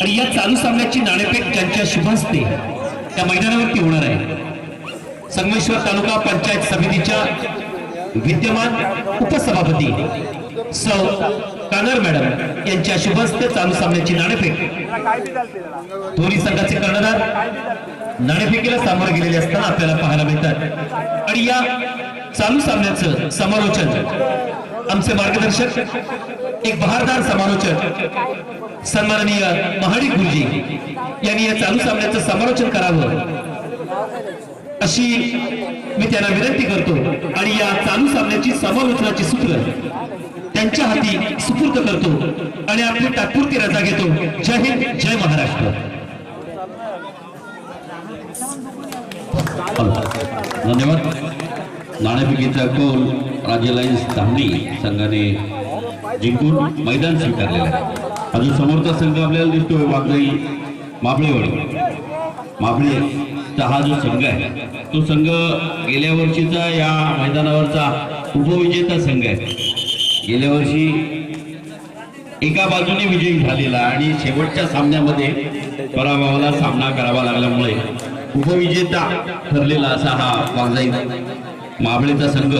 आणि या चालू सामन्याची नाणेफेक ज्यांच्या असते त्या मैदानावरती होणार आहे. संगमेश्वर तालुका पंचायत समितीच्या विद्यमान उपसभापती सौ. कानर मॅडम यांच्या शुभहस्ते चालू सामन्याची नाणेफेक. दोन्ही संघाचे कर्णधार नाणेफेकीला सामोरे गेलेले असताना आपल्याला पाहायला मिळतात. आणि या चालू सामन्याचं समालोचन आमचे मार्गदर्शक एक बहारदार समालोचक सन्माननीय महाडी गुरुजी यांनी या चालू सामन्याचं समालोचन करावं. अशी मी त्यांना विनंती करतो आणि या चालू सामन्याची समालोचनाची सूत्र त्यांच्या हाती सुपूर्द करतो आणि आपली तात्पुरती रजा घेतो. जय हिंद जय महाराष्ट्र. धन्यवाद. नाणेफेकीचा कौल राज्य लाईन्स धामणी संघाने जिंकून मैदान स्वीकारलेलं आहे. अजून समोरचा संघ आपल्याला दिसतोय वाघजाई माबळेवाडी. माबळेचा हा जो संघ आहे तो संघ गेल्या वर्षीचा या मैदानावरचा उपविजेता संघ आहे. गेल्या वर्षी एका बाजूने विजयी झालेला आणि शेवटच्या सामन्यामध्ये पराभवाला सामना करावा लागल्यामुळे उपविजेता ठरलेला असा हा वाघजाई महाबळेचा संघ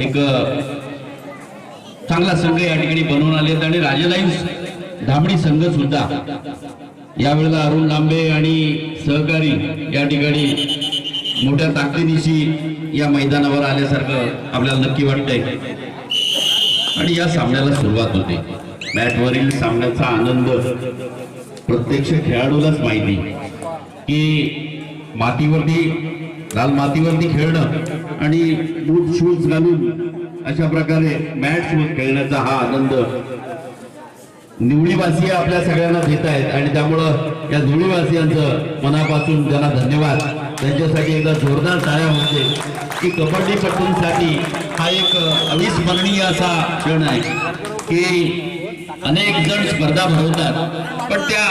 एक चांगला संघ या ठिकाणी बनवून आले आणि राजलाईन्स धामणी संघ सुद्धा. यावेळेला अरुण लांबे आणि सहकारी या ठिकाणी मोठ्या ताकदीनिशी या मैदानावर आल्यासारखं आपल्याला नक्की वाटतंय. आणि या सामन्याला सुरुवात होते. मॅटवरील सामन्याचा आनंद प्रत्यक्ष खेळाडूलाच माहिती. की मातीवरती लाल मातीवरती खेळणं आणि बूट शूज घालून अशा प्रकारे मॅट शूज खेळण्याचा हा आनंद निवडीवासीय आपल्या सगळ्यांना देत आहेत. आणि त्यामुळं या निवडीवासियांचं मनापासून त्यांना धन्यवाद. त्यांच्यासाठी एकदा जोरदार टाळ्या होते की कबड्डीपटूंसाठी हा एक अविस्मरणीय असा क्षण आहे की अनेक जण स्पर्धा भरवतात. पण त्या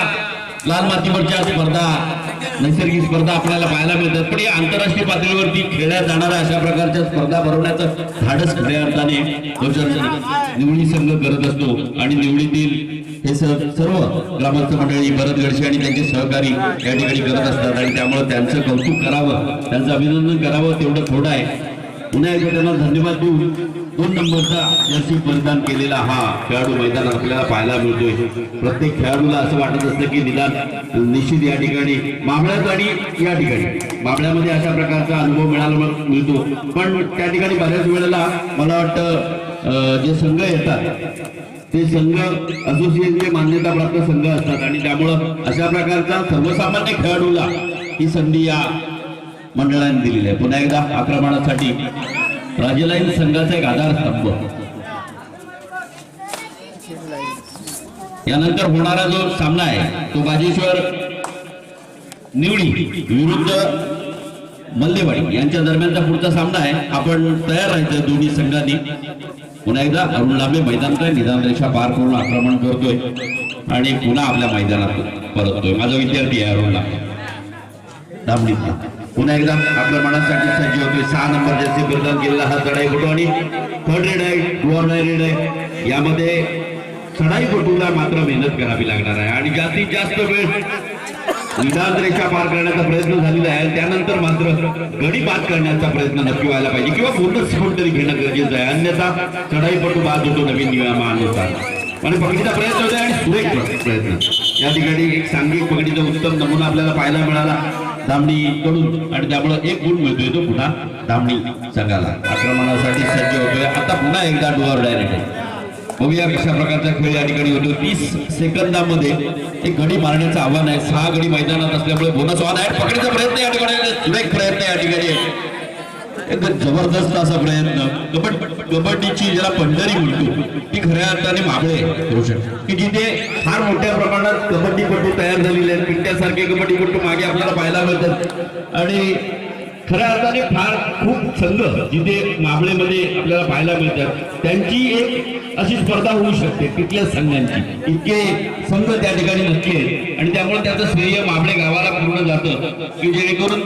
लाल मातीवरच्या स्पर्धा नैसर्गिक स्पर्धा आपल्याला पाहायला मिळतात. पण या आंतरराष्ट्रीय पातळीवरती खेळल्या जाणाऱ्या अशा प्रकारच्या स्पर्धा भरवण्याचं धाडस खऱ्या अर्थाने निवडी संघ करत असतो आणि निवडीतील हे सर्व ग्रामस्थ मंडळी भरत गडशे आणि त्यांचे सहकारी या ठिकाणी करत असतात. आणि त्यामुळे त्यांचं कौतुक करावं त्यांचं अभिनंदन करावं तेवढं थोडं आहे. पुन्हा एकदा त्यांना धन्यवाद देऊन दोन नंबरचा जर्सी परिधान केलेला हा खेळाडू मैदान आपल्याला पाहायला मिळतोय. प्रत्येक खेळाडूला असं वाटत असतं की निदान निश्चित या ठिकाणी मामळ्यात आणि या ठिकाणी. मामळ्यामध्ये अशा प्रकारचा अनुभव मिळाला मिळतो. पण त्या ठिकाणी बऱ्याच वेळेला मला वाटतं जे संघ येतात ते संघ असोसिएशनचे मान्यताप्राप्त संघ असतात. आणि त्यामुळं अशा प्रकारचा सर्वसामान्य खेळाडूला ही संधी या मंडळाने दिलेली आहे. पुन्हा एकदा आक्रमणासाठी राजलाईन संघाचा एक आधारस्तंभ. यानंतर होणारा जो सामना आहे तो बाजेश्वर निवडी विरुद्ध मल्लेवाडी. यांच्या दरम्यानचा पुढचा सामना आहे. आपण तयार राहायचं दोन्ही संघांनी. पुन्हा एकदा अरुण लांबे मैदानात निदान रेषा पार करून आक्रमण करतोय आणि पुन्हा आपल्या मैदानात परततोय. माझा विद्यार्थी आहे अरुण लांबे. पुन्हा एकदा मनासाठी सज्ज होतोय सहा नंबर जर्सी प्रदान केलेला हा चढाई फोटो आणि थर्ड रेड आहे डुअर रेड आहे यामध्ये चढाईपटूला मात्र मेहनत करावी लागणार आहे. आणि जास्तीत जास्त वेळ निदान रेषा पार करण्याचा प्रयत्न झालेला आहे. त्यानंतर मात्र गडी बाद करण्याचा प्रयत्न नक्की व्हायला पाहिजे. किंवा पूर्ण स्फोट तरी घेणं गरजेचं आहे. अन्यथा चढाईपटू बाद होतो नवीन नियमानुसार आणि पकडीचा प्रयत्न होता आणि सुरेख प्रयत्न. या ठिकाणी एक सांघिक पकडीचा उत्तम नमुना आपल्याला पाहायला मिळाला. धामणीकडून आणि त्यामुळे एक गुण मिळतोय तो पुन्हा धामणी संघाला. आक्रमणासाठी सज्ज होतोय. आता पुन्हा एकदा डोअर डायरेक्ट बघूया कशा प्रकारचा खेळ या ठिकाणी होतो. तीस सेकंदामध्ये एक गडी मारण्याचं आव्हान आहे. सहा गडी मैदानात असल्यामुळे बोनस वाद आहे. पकडीचा प्रयत्न या ठिकाणी. प्रयत्न या ठिकाणी एकदम जबरदस्त असा प्रयत्न कबड्डी कबड्डीची ज्याला पंढरी म्हणतो ती खऱ्या अर्थाने मागळे करू शकते. की जिथे फार मोठ्या प्रमाणात कबड्डीपटू तयार झालेले आहेत पिंट्यासारखे कबड्डीपटू मागे आपल्याला पाहायला मिळतात. आणि खऱ्या अर्थाने फार खूप संघ जिथे माबळेमध्ये आपल्याला पाहायला मिळतात त्यांची एक अशी स्पर्धा होऊ शकते तिथल्या संघांची. इतके संघ त्या ठिकाणी नक्की आणि त्यामुळे त्याचं श्रेय माबळे गावाला पूर्ण जातं की जेणेकरून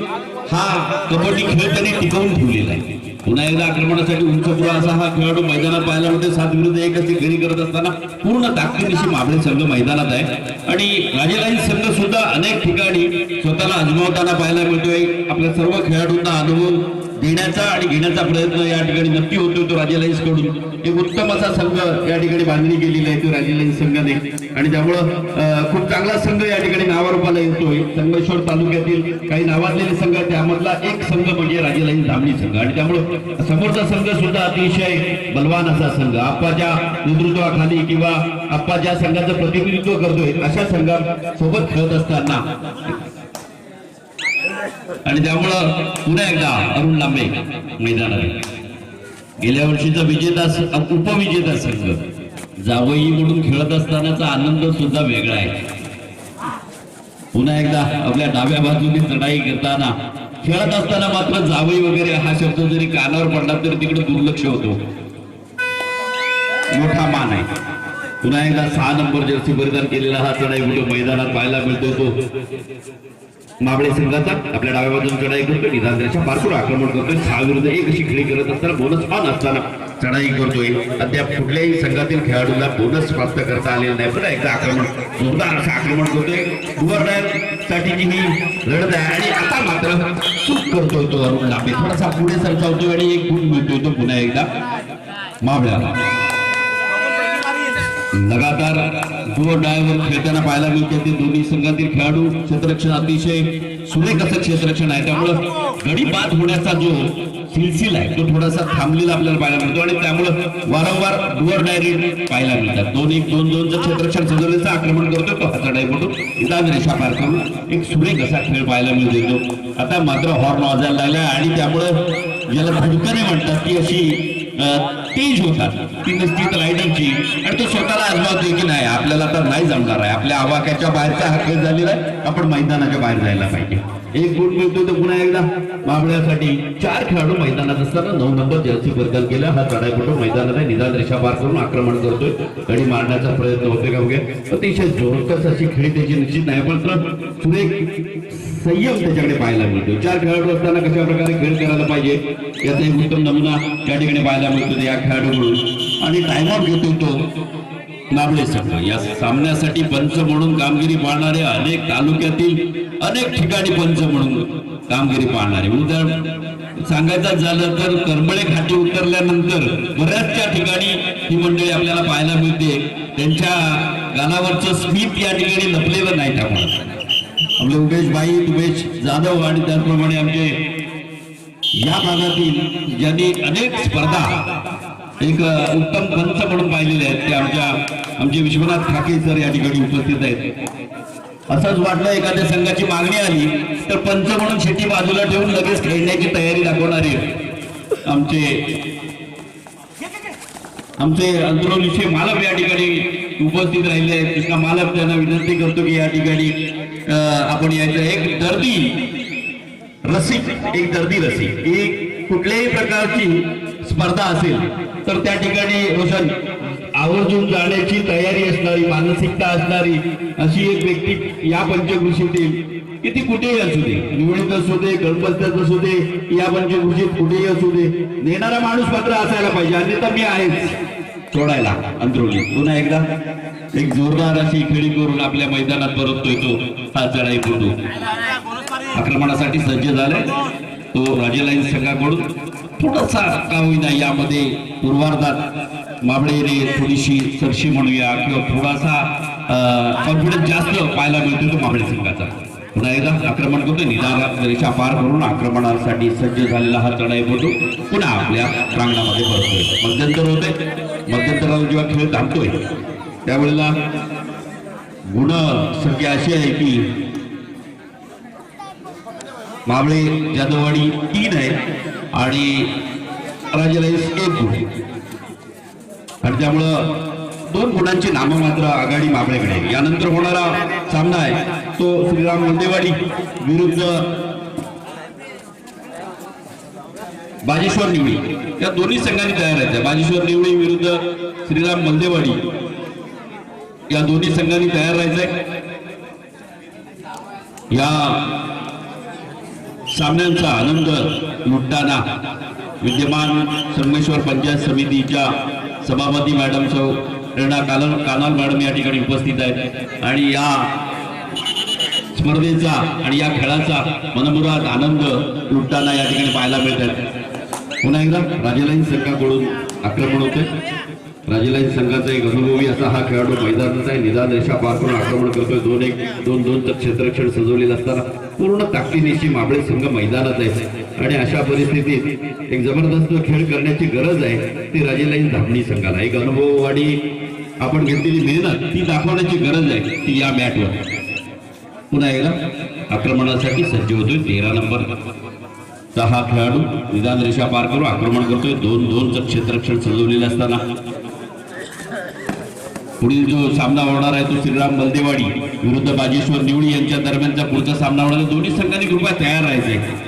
हा कबड्डी खेळ त्यांनी टिकवून ठेवलेला आहे. पुन्हा एकदा आक्रमणासाठी उंचपुरा असा हा खेळाडू मैदानात पाहायला मिळते सात विरुद्ध एक अशी घरी करत असताना पूर्ण ताकदीनिशी माबळे संघ मैदानात आहे. आणि राजेलाईन संघ सुद्धा अनेक ठिकाणी स्वतःला अजमावताना पाहायला मिळतोय. आपल्या सर्व खेळाडूंना अनुभव देण्याचा आणि घेण्याचा प्रयत्न या ठिकाणी नक्की होतो तो राजेलाईन्सकडून. एक उत्तम असा संघ या ठिकाणी बांधणी केलेली आहे तो राजेलाईन्स संघाने. आणि त्यामुळं खूप चांगला संघ या ठिकाणी नावारूपाला येतोय. संगमेश्वर तालुक्यातील काही नावाजलेले संघ त्यामधला एक संघ म्हणजे राजेलाईन धामणी संघ. आणि त्यामुळं समोरचा संघ सुद्धा अतिशय बलवान असा संघ. आप्पाच्या नेतृत्वाखाली किंवा आप्पा ज्या संघाचं प्रतिनिधित्व करतोय अशा संघासोबत खेळत असताना. आणि त्यामुळं पुन्हा एकदा अरुण लांबे मैदानात गेल्या वर्षीचा विजेता उपविजेता संघ. जावई म्हणून खेळत असतानाचा आनंद सुद्धा वेगळा आहे. पुन्हा एकदा आपल्या डाव्या बाजूने चढाई करताना खेळत असताना मात्र जावई वगैरे हा शब्द जरी कानावर पडला तरी तिकडे दुर्लक्ष होतो. मोठा मान आहे. पुन्हा एकदा सहा नंबर जर्सी परिधान केलेला हा चढाई कुठे मैदानात पाहायला मिळतो तो. माबळे संघाचा आपल्या डाव्या बाजून चढाई करतोय. निधांद्राच्या पारपूर आक्रमण करतोय. सहा विरुद्ध एक अशी खेळी करत असताना बोनस ऑन असताना चढाई करतोय. अद्याप कुठल्याही संघातील खेळाडूला बोनस प्राप्त करता आलेला नाही. पण एकदा आक्रमण जोरदार असं आक्रमण करतोय. साठीची ही लढत आहे आणि आता मात्र चूक करतोय तो अरुण लांबे. थोडासा पुढे सरसावतोय आणि एक गुण मिळतोय तो पुन्हा एकदा माबळ्याला. लगातार डुअर डायवर खेळताना पाहायला मिळते. ते दोन्ही संघातील खेळाडू क्षेत्ररक्षण अतिशय सुरेख असं क्षेत्ररक्षण आहे. त्यामुळं गडी बाद होण्याचा जो सिलसिला आहे तो थोडासा थांबलेला आपल्याला पाहायला मिळतो आणि त्यामुळं वारंवार डुअर डायरेक्ट पाहायला मिळतात. दोन एक दोन दोनचं क्षेत्ररक्षण सजवण्याचं आक्रमण करतो तो हाता डायपटून इथं रेषा पार करून एक सुरेख असा खेळ पाहायला मिळतो. आता मात्र हॉर्न वाजायला लागला आणि त्यामुळं ज्याला धडकणे म्हणतात ती अशी तेज होतात. ती निश्चित रायडरची आणि तो स्वतःला आजमावतोय की नाही आपल्याला तर नाही जमणार आहे. आपल्या आवाक्याच्या बाहेरचा हक्क झालेला आहे आपण मैदानाच्या बाहेर जायला पाहिजे. एक गुण मिळतोय तर पुन्हा एकदा माबळ्यासाठी चार खेळाडू मैदानात असताना नऊ नंबर जर्सी बदल केला. हा चढाईपटू मैदानात आहे निदान रेषा पार करून आक्रमण करतोय. गडी मारण्याचा प्रयत्न होतोय का वगैरे अतिशय जोरकस अशी खेळी त्याची निश्चित नाही पण तर सुरेख संयम त्याच्याकडे पाहायला मिळतो चार खेळाडू असताना कशा प्रकारे खेळ करायला पाहिजे? याचा एक उत्तम नमुना त्या ठिकाणी पाहायला मिळतो या खेळाडूकडून आणि टाइमआउट घेतो तो नाबळे संघ या सामन्यासाठी पंच म्हणून कामगिरी पाहणारे अनेक तालुक्यातील अनेक ठिकाणी पंच म्हणून कामगिरी पाहणारे म्हणून सांगायचं झालं तर करमळे खाती उतरल्यानंतर बऱ्याचशा ठिकाणी ही मंडळी आपल्याला पाहायला मिळते. त्यांच्या गालावरचं स्मित या ठिकाणी लपलेलं नाही त्यामुळे. आपले उमेश भाई उमेश जाधव आणि त्याचप्रमाणे आमचे या भागातील ज्यांनी अनेक स्पर्धा एक उत्तम पंच म्हणून पाहिलेले आहेत ते आमच्या आमचे विश्वनाथ ठाके सर या ठिकाणी उपस्थित आहेत. असंच वाटलं एखाद्या संघाची मागणी आली तर पंच म्हणून शेती बाजूला ठेवून लगेच खेळण्याची तयारी दाखवणारे आमचे आमचे अंतरोलीचे मालक या ठिकाणी उपस्थित राहिले आहेत. कृष्णा मालक त्यांना विनंती करतो की या ठिकाणी आपण यायचं. एक दर्दी रसिक एक दर्दी रसिक एक कुठल्याही प्रकारची स्पर्धा असेल तर त्या ठिकाणी रोशन आवर्जून जाण्याची तयारी असणारी मानसिकता असणारी अशी एक व्यक्ती या पंचकृषीतील किती कुठेही असू दे. निवडीत असू दे गणपत्यात असू दे या पंचकृषीत कुठेही असू दे. नेणारा माणूस मात्र असायला पाहिजे. अन्यथा मी आहेच. सोडायला अंतरोली पुन्हा एकदा. एक जोरदार अशी खेळी करून आपल्या मैदानात परततोय तो. हा चढाई फोटो. आक्रमणासाठी सज्ज झाले. तो राजेलाईन संघाकडून थोडासा का होईना यामध्ये. पूर्वार्धात माबळेने थोडीशी सरशी म्हणूया किंवा थोडासा कॉन्फिडन्स जास्त पाहायला मिळतो तो माबळे संघाचा. पुन्हा एकदा आक्रमण करतो निदान पार करून आक्रमणासाठी सज्ज झालेला हा चढाई फोटो पुन्हा आपल्या प्रांगणामध्ये भरतोय मध्यंतर होते मध्यंतरावर जेव्हा खेळ थांबतोय त्यावेळेला गुण संख्या अशी आहे की मावळे जादववाडी तीन आहे आणि राजेलाईस एक गुण आणि त्यामुळं दोन गुणांची नामं मात्र आघाडी माबळेकडे यानंतर होणारा सामना आहे तो श्रीराम मुंडेवाडी विरुद्ध बाजेश्वर निवळी या दोन्ही संघांनी तयार आहेत. बाजेश्वर निवळी विरुद्ध श्रीराम मल्देवाडी या दोन्ही संघांनी तयार राहायचंय. या सामन्यांचा आनंद लुटताना विद्यमान संगमेश्वर पंचायत समितीच्या सभापती मॅडम सौ प्रेरणा कानल कानाल मॅडम या ठिकाणी उपस्थित आहेत. आणि या स्पर्धेचा आणि या खेळाचा मनमुराद आनंद लुटताना या ठिकाणी पाहायला मिळतात पुन्हा एकदा राजेलाईन सरकारकडून आक्रमण होते राजेलाईन संघाचा एक अनुभवी असा हा खेळाडू मैदानात आहे. निदान रेषा पार करून आक्रमण करतोय. दोन एक दोन दोन तर क्षेत्रक्षण सजवलेलं असताना पूर्ण ताकदीनिशी माबळे संघ मैदानात आहे. आणि अशा परिस्थितीत एक जबरदस्त खेळ करण्याची गरज आहे ती राजेलाईन धामणी संघाला. एक अनुभव आणि आपण घेतलेली मेहनत ती दाखवण्याची गरज आहे ती या मॅटवर. पुन्हा एकदा आक्रमणासाठी सज्ज होतोय तेरा नंबर. हा खेळाडू निदान रेषा पार करून आक्रमण करतोय. दोन दोनचं क्षेत्रक्षण सजवलेले असताना पुढील जो सामना होणार आहे तो श्रीराम बलदेवाडी विरुद्ध बाजेश्वर निवडी यांच्या दरम्यानचा पुढचा सामना होणार आहे. दोन्ही संघांनी कृपया तयार राहायचे.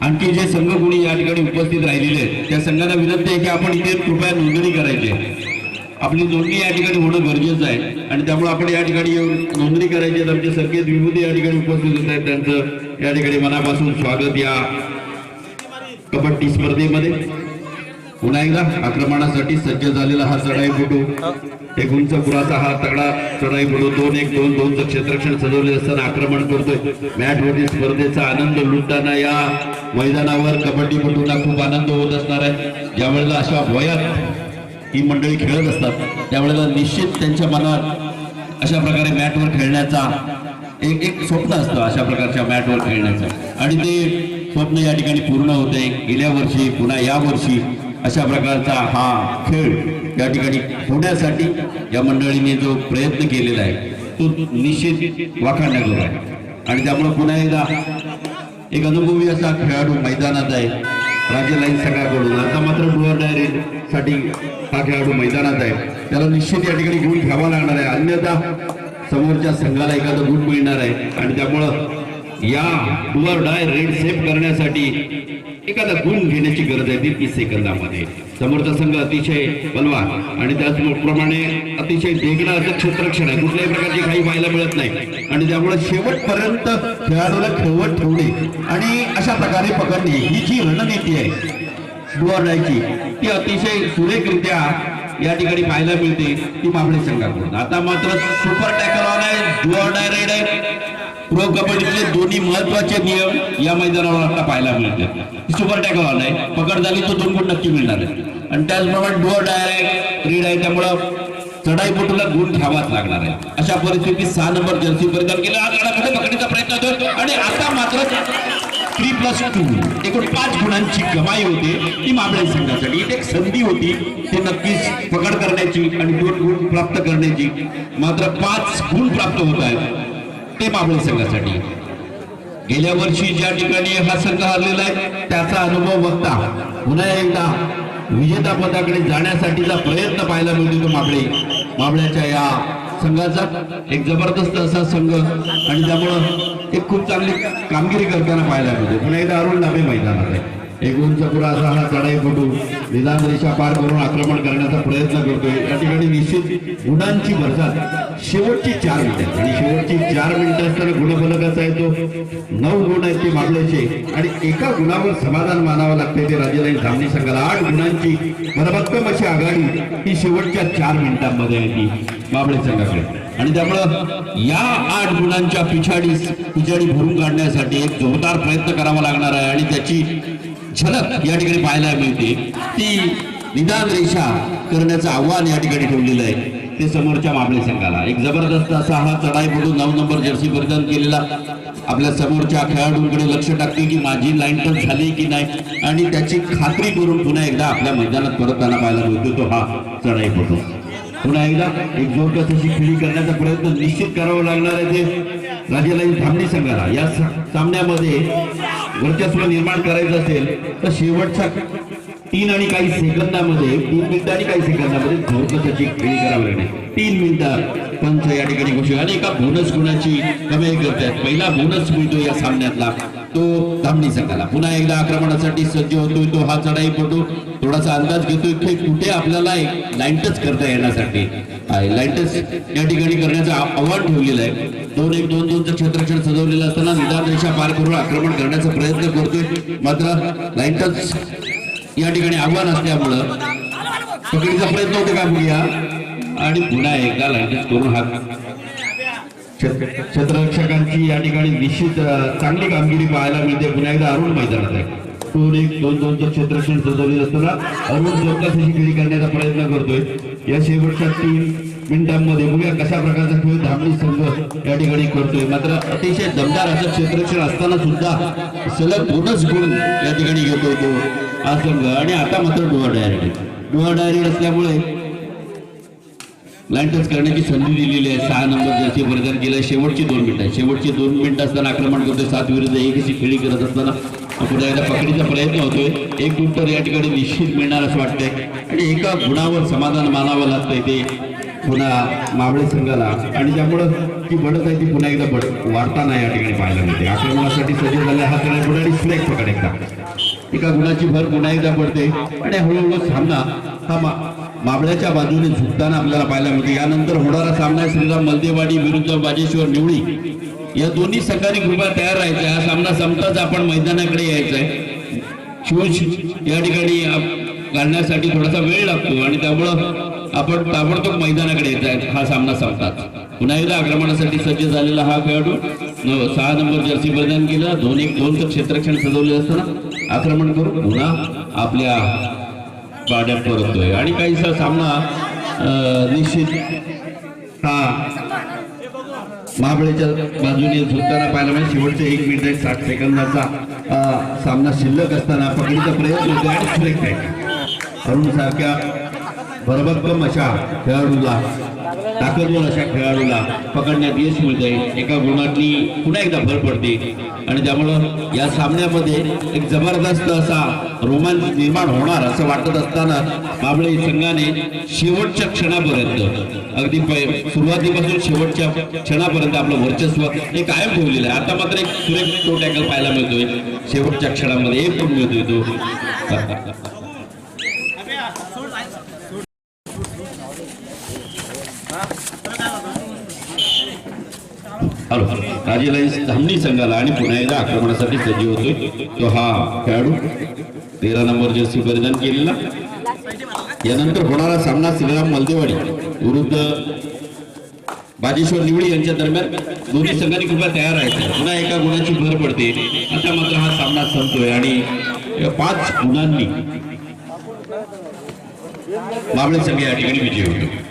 आणखी जे संघ कोणी या ठिकाणी उपस्थित राहिलेले आहेत त्या संघांना विनंती आहे की आपण इथे कृपया नोंदणी करायची आपली नोंदणी या ठिकाणी होणं गरजेचं आहे आणि त्यामुळे आपण या ठिकाणी येऊन नोंदणी करायची आहे आमचे संकेत विभूती या ठिकाणी उपस्थित होत आहेत. त्यांचं या ठिकाणी मनापासून स्वागत या कबड्डी स्पर्धेमध्ये. पुन्हा एकदा आक्रमणासाठी सज्ज झालेला हा चढाई चढाईपटू एक उंच पुराचा हा तगडा बुडू दोन एक दोन दोनचं क्षेत्रक्षण सजवले असताना आक्रमण करतोय. मॅटवरील स्पर्धेचा आनंद लुटताना या मैदानावर कबड्डीपटूंना खूप आनंद होत असणार आहे. ज्यावेळेला अशा वयात ही मंडळी खेळत असतात त्यावेळेला निश्चित त्यांच्या मनात अशा प्रकारे मॅटवर खेळण्याचा एक एक स्वप्न असतं अशा प्रकारच्या मॅटवर खेळण्याचं. आणि ते स्वप्न या ठिकाणी पूर्ण होते गेल्या वर्षी पुन्हा या वर्षी अशा प्रकारचा हा खेळ या ठिकाणी होण्यासाठी या मंडळीने जो प्रयत्न केलेला आहे तो निश्चित वाखाणण्याजोगा आहे. आणि त्यामुळे पुन्हा एकदा एक अनुभवी असा खेळाडू मैदानात आहे. राज्य लाईन सगळ्याकडून आता मात्र डुअर डायरी साठी हा खेळाडू मैदानात आहे. त्याला निश्चित या ठिकाणी गुण घ्यावा लागणार आहे. अन्यथा समोरच्या संघाला एखादं गुण मिळणार आहे. आणि त्यामुळं या डुअर डाय रेड सेफ करण्यासाठी एखादा गुण घेण्याची गरज आहे ती तीस सेकंदामध्ये. समोरचा संघ अतिशय बलवान आणि त्याचप्रमाणे अतिशय देखणं असं क्षेत्ररक्षण आहे. कुठल्याही प्रकारची काही पाहायला मिळत नाही. आणि त्यामुळे शेवटपर्यंत खेळाडूला खेळवत ठेवणे आणि अशा प्रकारे पकडणे ही जी रणनीती आहे डुअरडायची ती अतिशय सुरेखरित्या या ठिकाणी पाहायला मिळते ती माबळे संघाकडून. आता मात्र सुपर टॅकल ऑन आहे डुअरडाय रेड आहे. प्रो कबड्डीचे दोन्ही महत्त्वाचे नियम या मैदानावर आता पाहायला मिळतात. सुपर टॅकल आलाय पकड झाली तो दोन गुण नक्की मिळणार आहे. आणि त्याचप्रमाणे डुअर डायरेक्ट रीड आहे. त्यामुळं चढाई चढाईपटूला गुण घ्यावाच लागणार आहे. अशा परिस्थितीत सहा नंबर जर्सी परिधान केला. आज पकडण्याचा पकडीचा प्रयत्न होतो आणि आता मात्र थ्री प्लस टू एकूण पाच गुणांची कमाई होते. ती माबळे संघासाठी. एक संधी होती. ते नक्कीच पकड करण्याची आणि दोन गुण प्राप्त करण्याची. मात्र पाच गुण प्राप्त होत आहेत. ते माबळे संघासाठी गेल्या वर्षी ज्या ठिकाणी हा संघ हरलेला आहे त्याचा अनुभव बघता पुन्हा एकदा विजेता पदाकडे जाण्यासाठीचा प्रयत्न पाहायला मिळतो तो माबळे माबळ्याच्या या संघाचा एक जबरदस्त असा संघ आणि त्यामुळं एक खूप चांगली कामगिरी करताना पाहायला मिळते. पुन्हा एकदा अरुण नाभे मैदानात आहे. एक उंच असा हा चढाईपटू निदान रेषा पार करून आक्रमण करण्याचा प्रयत्न करतोय. या ठिकाणी निश्चित गुणांची भरसात. शेवटची चार मिनिटं आणि शेवटची चार मिनिटं असताना गुणफलकाचा आहे तो नऊ गुण आहेत ते मागल्याचे. आणि एका गुणावर समाधान मानावं लागते ते राजेलाईन धामणी संघाला. आठ गुणांची भरभक्कम अशी आघाडी ही शेवटच्या चार मिनिटांमध्ये आहे ती माबळे संघाकडे. आणि त्यामुळं या आठ गुणांच्या पिछाडीस पिछाडी भरून काढण्यासाठी एक जोरदार प्रयत्न करावा लागणार आहे. आणि त्याची झलक या ठिकाणी पाहायला मिळते. ती निदान रेषा करण्याचं आव्हान या ठिकाणी ठेवलेलं आहे. ते समोरच्या मामले संघाला. एक जबरदस्त असा हा चढाई पडून नऊ नंबर जर्सी परिधान केलेला आपल्या समोरच्या खेळाडूंकडे लक्ष टाकते की माझी लाईन टच झाली की नाही. आणि त्याची खात्री करून पुन्हा एकदा आपल्या मैदानात परतताना पाहायला मिळतो तो हा चढाई पडतो पुन्हा एकदा एक जोरदार अशी खेळी करण्याचा प्रयत्न निश्चित करावा लागणार आहे ते राजेलाईन धामणी संघाला. या सामन्यामध्ये वर्चस्व निर्माण करायचं असेल तर शेवटच्या तीन आणि काही सेकंदामध्ये तीन मिनिटं आणि काही सेकंदामध्ये जोरदार अशी खेळी करावी लागेल तीन मिनिटं पंच या ठिकाणी घोषित आणि एका बोनस गुणाची कमाई करतायत पहिला बोनस मिळतो या सामन्यातला. तो धामणी संघाला. पुन्हा एकदा आक्रमणासाठी सज्ज होतोय तो. हा चढाई पडतो थोडासा अंदाज घेतोय की कुठे आपल्याला एक लाईन टच करता येण्यासाठी. लाईन टच या ठिकाणी करण्याचं आव्हान ठेवलेलं आहे. दोन एक दोन दोनचं क्षेत्रक्षण सजवलेलं असताना निदान रेषा पार करून आक्रमण करण्याचा प्रयत्न करतोय. मात्र लाईन टच या ठिकाणी आव्हान असल्यामुळं पकडीचा प्रयत्न होतो का बघूया आणि पुन्हा एकदा लाईटच करून हा क्षेत्ररक्षकांची या ठिकाणी निश्चित चांगली कामगिरी पाहायला मिळते. पुन्हा एकदा अरुण मैदानात आहे. दोन एक दोन दोनचं क्षेत्रक्षण सजवले असताना अरुण चौकाशी खेळी करण्याचा प्रयत्न करतोय. या शेवटच्या तीन मिनिटांमध्ये बघूया कशा प्रकारचा खेळ धामणी संघ या ठिकाणी करतोय. मात्र अतिशय दमदार असं क्षेत्रक्षण असताना सुद्धा सलग दोनच गुण या ठिकाणी घेतोय तो हा संघ. आणि आता मात्र डोळा डायरेक्ट. डोळा डायरेक्ट असल्यामुळे लाईन टच करण्याची संधी दिलेली आहे. सहा नंबर ज्याचे परिधान केला शेवटची दोन मिनिटं शेवटची दोन मिनिटं असताना आक्रमण करतोय. सात विरुद्ध एक अशी खेळी करत असताना पुन्हा एकदा पकडीचा प्रयत्न होतोय. एक गुण तर या ठिकाणी निश्चित मिळणार असं वाटतंय. आणि एका गुणावर समाधान मानावं लागतंय ते पुन्हा मावळे संघाला. आणि त्यामुळं ती बढत आहे ती पुन्हा एकदा बढ वाढताना या ठिकाणी पाहायला मिळते आक्रमणासाठी सज्ज झाले हा खेळ पुढे आणि सुरेख पकड एकदा. एका गुणाची भर पुन्हा एकदा पडते. आणि हळूहळू सामना हा माबळ्याच्या बाजूने झुकताना आपल्याला पाहायला मिळते. यानंतर होणारा सामना श्रीराम मलदेवाडी विरुद्ध बाजेश्वर निवळी या दोन्ही संघांनी कृपया तयार राहायचा हा सामना संपताच आपण मैदानाकडे यायचंय. शूज या ठिकाणी घालण्यासाठी थोडासा वेळ लागतो आणि त्यामुळं आपण ताबडतोब मैदानाकडे येत आहे. हा सामना संपतात पुन्हा एकदा आक्रमणासाठी सज्ज झालेला हा खेळाडू. सहा नंबर जर्सी परिधान केला. दोन एक दोनचं क्षेत्रक्षण सजवले असताना आक्रमण करून पुन्हा आपल्या पाड्यात परतोय आणि काहीसा सामना निश्चित हा महाबळेच्या बाजूने झुकताना पाहायला मिळेल. शेवटचे एक मिनिट एक साठ सेकंदाचा सामना शिल्लक असताना पकडीचा प्रयत्न होतो आणि स्ट्राईक आहे. अरुण सारख्या भरभक्कम अशा खेळाडूला ताकदवर अशा खेळाडूला. पकडण्यात यश मिळते एका गुणातली पुन्हा एकदा भर पडते. आणि त्यामुळं या सामन्यामध्ये एक जबरदस्त असा रोमांच निर्माण होणार असं वाटत असताना बाबळे संघाने शेवटच्या क्षणापर्यंत अगदी सुरुवातीपासून शेवटच्या क्षणापर्यंत आपलं वर्चस्व हे कायम ठेवलेलं आहे. आता मात्र एक सुरेख तो टॅकल पाहायला मिळतोय. शेवटच्या क्षणामध्ये एक पण मिळतोय तो. हॅलो धामणी संघाला आणि पुन्हा एकदा आक्रमणासाठी सज्ज होतोय. तो हा खेळाडू. तेरा नंबर जर्सी परिधान केलेला. यानंतर होणारा सामना श्रीराम मलदेवाडी विरुद्ध बाजेश्वर निवडी यांच्या दरम्यान दोन्ही संघांनी कृपया तयार आहेत. पुन्हा एका गुणाची भर पडते. आता मात्र हा सामना संपतोय आणि पाच गुणांनी माबळे संघ या ठिकाणी विजय होतो.